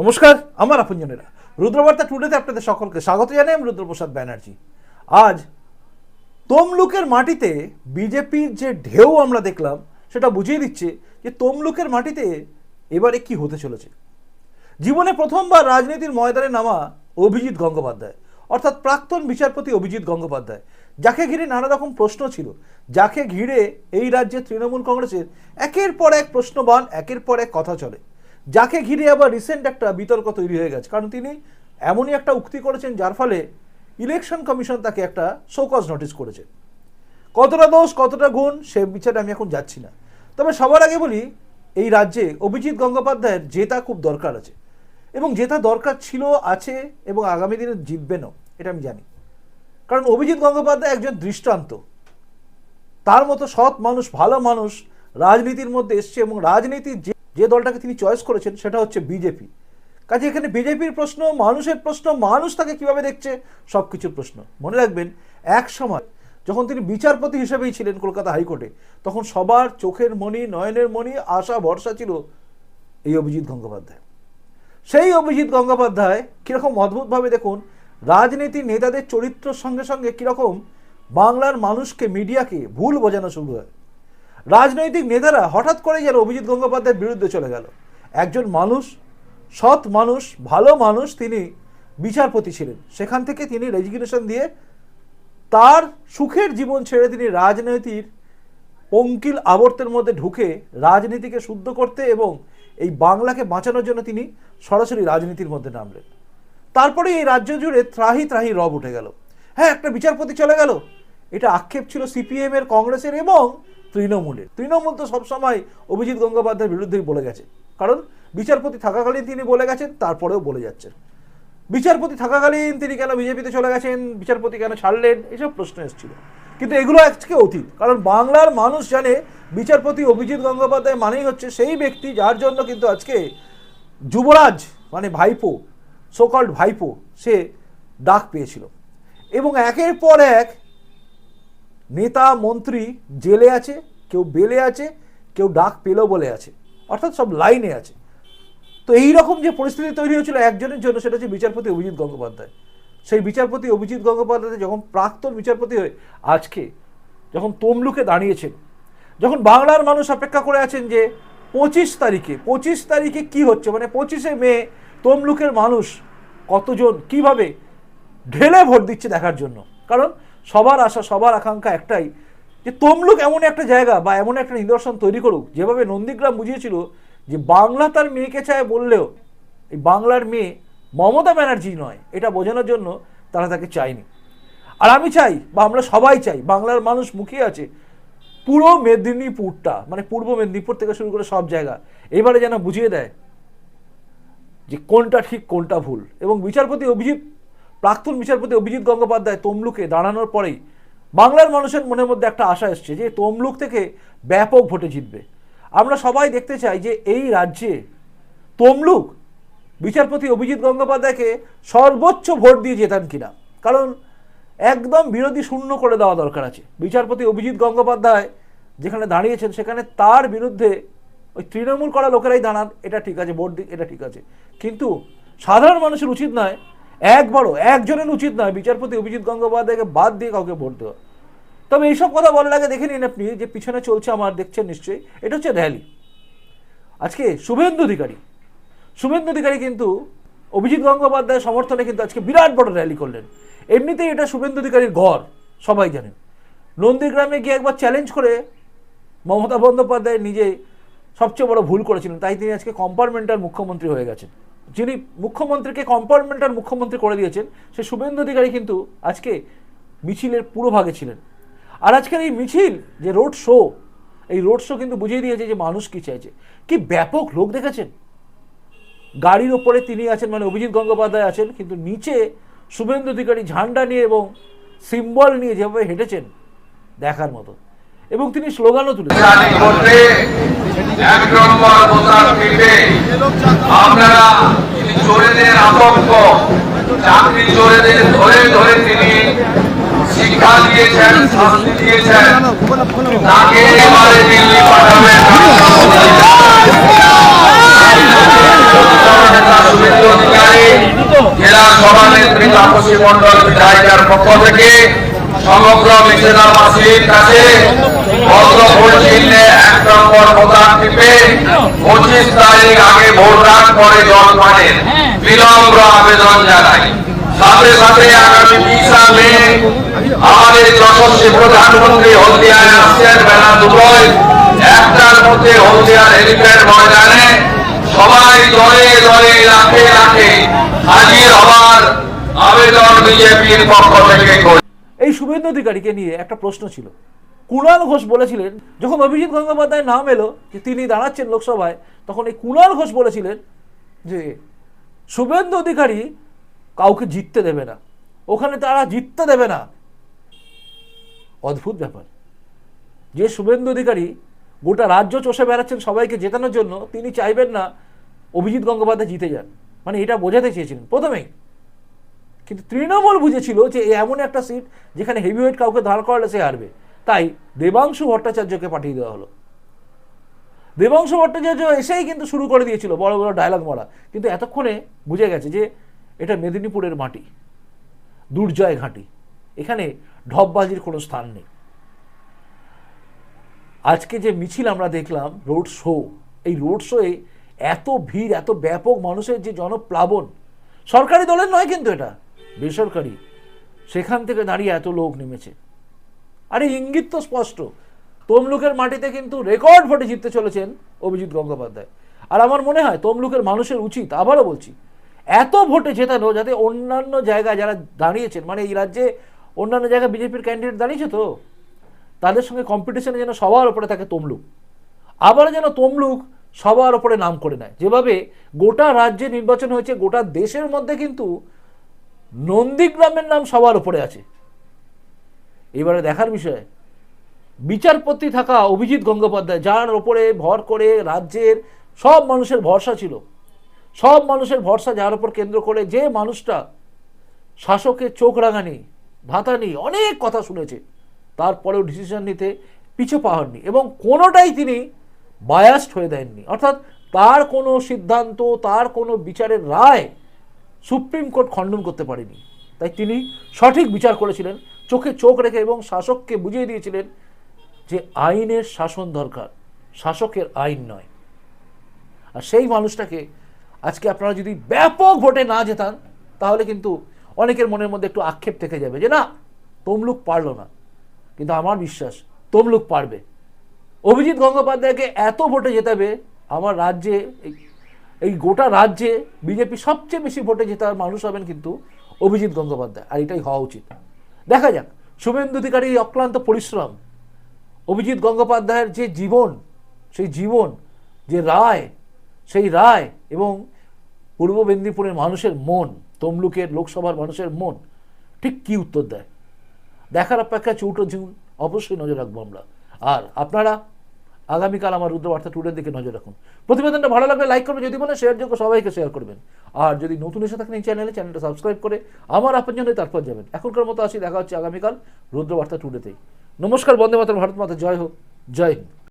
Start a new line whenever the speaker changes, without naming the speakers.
নমস্কার, আমার আপনজনেরা। রুদ্রবার্তা টুডেতে আপনাদের সকলকে স্বাগত জানাই, আমি রুদ্রপ্রসাদ ব্যানার্জি। আজ তমলুকের মাটিতে বিজেপির যে ঢেউ আমরা দেখলাম, সেটা বুঝিয়ে দিচ্ছে যে তমলুকের মাটিতে এবারে কি হতে চলেছে। জীবনে প্রথমবার রাজনীতির ময়দানে নামা অভিজিৎ গঙ্গোপাধ্যায়, অর্থাৎ প্রাক্তন বিচারপতি অভিজিৎ গঙ্গোপাধ্যায়, যাকে ঘিরে নানা রকম প্রশ্ন ছিল, যাকে ঘিরে এই রাজ্যে তৃণমূল কংগ্রেসের একের পর এক প্রশ্নবান, একের পর এক কথা চলে। যাকে ঘিরে আবার রিসেন্ট একটা বিতর্ক তৈরি হয়ে গেছে। কারণ তিনি এমনই একটা উক্তি করেছেন যার ফলে ইলেকশন কমিশন তাকে একটা শোকজ নোটিশ করেছে। কতটা দোষ, কতটা গুণ, সে বিচারে আমি এখন যাচ্ছি না। তবে সবার আগে বলি, এই রাজ্যে অভিজিৎ গঙ্গোপাধ্যায়ের জেতা খুব দরকার আছে। এবং জেতা দরকার ছিল, আছে এবং আগামী দিনে জিতবেনও, এটা আমি জানি। কারণ অভিজিৎ গঙ্গোপাধ্যায় একজন দৃষ্টান্ত। তার মতো সৎ মানুষ, ভালো মানুষ রাজনীতির মধ্যে এসছে এবং রাজনীতির যে যে দলটাকে তিনি চয়েস করেছেন সেটা হচ্ছে বিজেপি কাজে এখানে বিজেপির প্রশ্ন, মানুষের প্রশ্ন, মানুষ তাকে কীভাবে দেখছে সব কিছুর প্রশ্ন। মনে রাখবেন, এক সময় যখন তিনি বিচারপতি হিসেবেই ছিলেন কলকাতা হাইকোর্টে, তখন সবার চোখের মণি নয়নের মণি আশা, ভরসা ছিল এই অভিজিৎ গঙ্গোপাধ্যায়। সেই অভিজিৎ গঙ্গোপাধ্যায় কীরকম অদ্ভুতভাবে দেখুন, রাজনীতি নেতাদের চরিত্রের সঙ্গে সঙ্গে কীরকম বাংলার মানুষকে, মিডিয়াকে ভুল বোঝানো শুরু হয়। রাজনৈতিক নেতারা হঠাৎ করে যেন অভিজিৎ গঙ্গোপাধ্যায়ের বিরুদ্ধে চলে গেল। একজন মানুষ, সৎ মানুষ, ভালো মানুষ তিনি বিচারপতি ছিলেন। সেখান থেকে তিনি রেজিগনেশন দিয়ে তার সুখের জীবন ছেড়ে তিনি রাজনীতির পঙ্কিল আবর্তের মধ্যে ঢুকে রাজনীতিকে শুদ্ধ করতে এবং এই বাংলাকে বাঁচানোর জন্য তিনি সরাসরি রাজনীতির মধ্যে নামলেন। তারপরে এই রাজ্য জুড়ে ত্রাহি ত্রাহি রব উঠে গেল। হ্যাঁ একটা বিচারপতি চলে গেল। এটা আক্ষেপ ছিল সিপিএম এর, কংগ্রেসের এবং তৃণমূলের। তৃণমূল তো সবসময় অভিজিৎ গঙ্গোপাধ্যায়ের বিরুদ্ধেই বলে গেছে। কারণ বিচারপতি থাকাকালীন তিনি বলে গেছেন, তারপরেও বলে যাচ্ছেন। বিচারপতি থাকাকালীন তিনি কেন বিজেপিতে চলে গেছেন, বিচারপতি কেন ছাড়লেন, এসব প্রশ্ন এসেছিল। কিন্তু এগুলো আজকে অতীত। কারণ বাংলার মানুষ জানে, বিচারপতি অভিজিৎ গঙ্গোপাধ্যায় মানেই হচ্ছে সেই ব্যক্তি যার জন্য কিন্তু আজকে যুবরাজ মানে ভাইপো সোকল্ড ভাইপো, সে ডাক পেয়েছিল। এবং একের পর এক নেতা, মন্ত্রী জেলে আছে, কেউ বেলে আছে, কেউ ডাক পেল বলে আছে, অর্থাৎ সব লাইনে আছে। তো এই রকম যে পরিস্থিতি তৈরি হয়েছিল একজনের জন্য সেটা হচ্ছে বিচারপতি অভিজিৎ গঙ্গোপাধ্যায়। সেই বিচারপতি অভিজিৎ গঙ্গোপাধ্যায় যখন প্রাক্তন বিচারপতি হয়ে আজকে যখন তমলুকে দাঁড়িয়েছেন, যখন বাংলার মানুষ অপেক্ষা করে আছেন যে পঁচিশ তারিখে পঁচিশ তারিখে কি হচ্ছে? মানে পঁচিশে মে তমলুকের মানুষ কতজন কীভাবে ঢেলে ভোট দিচ্ছে দেখার জন্য? কারণ সবার আশা, সবার আকাঙ্ক্ষা একটাই যে তমলুক এমন একটা জায়গা বা এমন একটা নিদর্শন তৈরি করুক। যেভাবে নন্দীগ্রাম বুঝিয়েছিল যে বাংলা তার মেয়েকে চায় বললেও এই বাংলার মেয়ে মমতা ব্যানার্জি নয়, এটা বোঝানোর জন্য তারা তাকে চায়নি। আর আমি চাই, বা আমরা সবাই চাই, বাংলার মানুষ মুখিয়ে আছে পুরো মেদিনীপুরটা মানে পূর্ব মেদিনীপুর থেকে শুরু করে সব জায়গা, এবারে যেন বুঝিয়ে দেয় যে কোনটা ঠিক, কোনটা ভুল। এবং বিচারপতি অভিজিৎ প্রাক্তন বিচারপতি অভিজিৎ গঙ্গোপাধ্যায় তমলুকে দাঁড়ানোর পরেই বাংলার মানুষের মনের মধ্যে একটা আশা এসছে যে তমলুক থেকে ব্যাপক ভোটে জিতবে। আমরা সবাই দেখতে চাই যে এই রাজ্যে তমলুক বিচারপতি অভিজিৎ গঙ্গোপাধ্যায়কে সর্বোচ্চ ভোট দিয়ে জেতান কিনা। কারণ একদম বিরোধী শূন্য করে দেওয়া দরকার আছে। বিচারপতি অভিজিৎ গঙ্গোপাধ্যায় যেখানে দাঁড়িয়েছেন সেখানে তার বিরুদ্ধে ওই তৃণমূল করা লোকেরাই দাঁড়ান, এটা ঠিক আছে, ভোট দি- এটা ঠিক আছে। কিন্তু সাধারণ মানুষের উচিত নয় একবারও একজনের উচিত নয়। বিচারপতি অভিজিৎ গঙ্গোপাধ্যায়কে বাদ দিয়ে কাউকে ভোট দেওয়া। তবে এইসব কথা বলার আগে দেখে নিন আপনি যে পিছনে চলছে আমার, দেখছেন নিশ্চয়ই, এটা হচ্ছে র্যালি। আজকে শুভেন্দু অধিকারী শুভেন্দু অধিকারী কিন্তু অভিজিৎ গঙ্গোপাধ্যায়ের সমর্থনে কিন্তু আজকে বিরাট বড় র্যালি করলেন। এমনিতেই এটা শুভেন্দু অধিকারীর ঘর, সবাই জানেন। নন্দীগ্রামে গিয়ে একবার চ্যালেঞ্জ করে মমতা বন্দ্যোপাধ্যায় নিজে সবচেয়ে বড় ভুল করেছিলেন, তাই তিনি আজকে কম্পার্টমেন্টাল মুখ্যমন্ত্রী হয়ে গেছেন। যিনি মুখ্যমন্ত্রীকে কম্পার্টমেন্টাল মুখ্যমন্ত্রী করে দিয়েছেন, সে শুভেন্দু অধিকারী কিন্তু আজকে মিছিলের পুরো ভাগে ছিলেন। আর আজকের এই মিছিল, যে রোড শো এই রোড শো কিন্তু বুঝিয়ে দিয়েছে যে মানুষ কি চাইছে। কি ব্যাপক লোক দেখেছেন? গাড়ির ওপরে তিনি আছেন মানে অভিজিৎ গঙ্গোপাধ্যায় আছেন, কিন্তু নিচে শুভেন্দু অধিকারী ঝান্ডা নিয়ে এবং সিম্বল নিয়ে যেভাবে হেঁটেছেন, দেখার মতো। এবং তিনি স্লোগানও তুলেছেন।
এক নম্বর টিপে আপনারা চোরেদের আতঙ্ক, চাকরি চোরেদের ধরে ধরে তিনি শিক্ষা দিয়েছেন, শাস্তি দিয়েছেন। তাকে এবারে দিল্লি পাঠাবেন। থেকে সমগ্র মিশেদাবাসীর কাছে টিপে পঁচিশ তারিখ আগে ভোট রাখ পরে জল বিলম্ব আবেদন জানাই। সাথে সাথে আগামী বিশা মে আমাদের যশস্বী প্রধানমন্ত্রী হলদিয়ায় আসছেন বেলা দুটোয়। একটার মধ্যে হলদিয়ার হেলিপ্যাড ময়দানে সবাই দলে দলে লাখে লাখে হাজির হওয়ার আবেদন বিজেপির পক্ষ থেকে করি।
এই শুভেন্দু অধিকারীকে নিয়ে একটা প্রশ্ন ছিল। কুণাল ঘোষ বলেছিলেন, যখন অভিজিৎ গঙ্গোপাধ্যায় নাম এলো যে তিনি দাঁড়াচ্ছেন লোকসভায়, তখন এই কুণাল ঘোষ বলেছিলেন যে, শুভেন্দু অধিকারী কাউকে জিততে দেবে না। ওখানে তারা জিততে দেবে না। অদ্ভুত ব্যাপার। যে শুভেন্দু অধিকারী গোটা রাজ্য চষে বেড়াচ্ছেন সবাইকে জেতানোর জন্য, তিনি চাইবেন না অভিজিৎ গঙ্গোপাধ্যায় জিতে যান। মানে এটা বোঝাতে চেয়েছিলেন প্রথমেই। কিন্তু তৃণমূল বুঝেছিল যে এমন একটা সিট যেখানে হেভিওয়েট কাউকে দাঁড় করালে সে হারবে। তাই দেবাংশু ভট্টাচার্যকে পাঠিয়ে দেওয়া হলো। দেবাংশু ভট্টাচার্য এসেই কিন্তু শুরু করে দিয়েছিল বড় বড় ডায়লগ মারা। কিন্তু এতক্ষণে বুঝে গেছে যে এটা মেদিনীপুরের মাটি, দুর্জয় ঘাঁটি। এখানে ঢপবাজির কোনো স্থান নেই। আজকে যে মিছিল আমরা দেখলাম রোড শো এই রোড শোয়ে এত ভিড়, এত ব্যাপক মানুষের যে জনপ্লাবন, সরকারি দলের নয় কিন্তু এটা, বেসরকারি। সেখান থেকে দাঁড়িয়ে এত লোক নেমেছে। আরে ইঙ্গিত তো স্পষ্ট। তমলুকের মাটিতে কিন্তু রেকর্ড ভোটে জিততে চলেছেন অভিজিৎ গঙ্গোপাধ্যায়। আর আমার মনে হয় তমলুকের মানুষের উচিত, আবারও বলছি, এত ভোটে জেতানো যাতে অন্যান্য জায়গায় যারা দাঁড়িয়েছেন মানে এই রাজ্যে অন্যান্য জায়গায় বিজেপির ক্যান্ডিডেট দাঁড়িয়েছে তো, তাদের সঙ্গে কম্পিটিশনে যেন সবার ওপরে থাকে তমলুক। আবার যেন তমলুক সবার ওপরে নাম করে নেয়। যেভাবে গোটা রাজ্যে নির্বাচন হয়েছে, গোটা দেশের মধ্যে কিন্তু নন্দীগ্রামের নাম সবার ওপরে আছে। এবারে দেখার বিষয়, বিচারপতি থাকা অভিজিৎ গঙ্গোপাধ্যায়, যার ওপরে ভর করে রাজ্যের সব মানুষের ভরসা ছিল। সব মানুষের ভরসা যার ওপর কেন্দ্র করে যে মানুষটা শাসকের চোখ রাঙানি ভাতানি অনেক কথা শুনেছে, তারপরেও ডিসিশন নিতে পিছু পাহাননি এবং কোনোটাই তিনি বায়াস্ট হয়ে দেননি। অর্থাৎ তার কোনো সিদ্ধান্ত, তার কোনো বিচারের রায় সুপ্রিম কোর্ট খণ্ডন করতে পারেনি। তাই তিনি সঠিক বিচার করেছিলেন। চোখে চোখ রেখে এবং শাসককে বুঝিয়ে দিয়েছিলেন যে আইনের শাসন দরকার, শাসকের আইন নয়। আর সেই মানুষটাকে আজকে আপনারা যদি ব্যাপক ভোটে না জেতান, তাহলে কিন্তু অনেকের মনের মধ্যে একটু আক্ষেপ থেকে যাবে যে, না, তমলুক পারল না। কিন্তু আমার বিশ্বাস, তমলুক পারবে। অভিজিৎ গঙ্গোপাধ্যায়কে এত ভোটে জেতাবে, আমার রাজ্যে, এই গোটা রাজ্যে বিজেপি সবচেয়ে বেশি ভোটে জেতার মানুষ হবেন কিন্তু অভিজিৎ গঙ্গোপাধ্যায়। আর এটাই হওয়া উচিত। দেখা যাক। শুভেন্দু অধিকারী অক্লান্ত পরিশ্রম, অভিজিৎ গঙ্গোপাধ্যায়ের যে জীবন, সেই জীবন, যে রায়, সেই রায় এবং পূর্ব মেদিনীপুরের মানুষের মন, তমলুকের লোকসভার মানুষের মন, ঠিক কি উত্তর দেয়? দেখার অপেক্ষা চৌঠো জুন অবশ্যই নজর রাখব আমরা। আর আপনারা আগামীকাল আমার রুদ্রবার্তা টুডের দিকে নজর রাখুন। প্রতিবেদনটা ভালো লাগলে লাইক করবেন যদি মনে শেয়ার যোগ্য, সবাইকে শেয়ার করবেন। আর যদি নতুন এসে থাকেন এই চ্যানেলে চ্যানেলটা সাবস্ক্রাইব করে আমার আপনার জন্য তারপর যাবেন। এখনকার মতো আসি, দেখা হচ্ছে আগামীকাল রুদ্রবার্তা টুডেতেই নমস্কার, বন্দে মাতার ভারত মাতা, জয় হোক, জয় হিন্দ।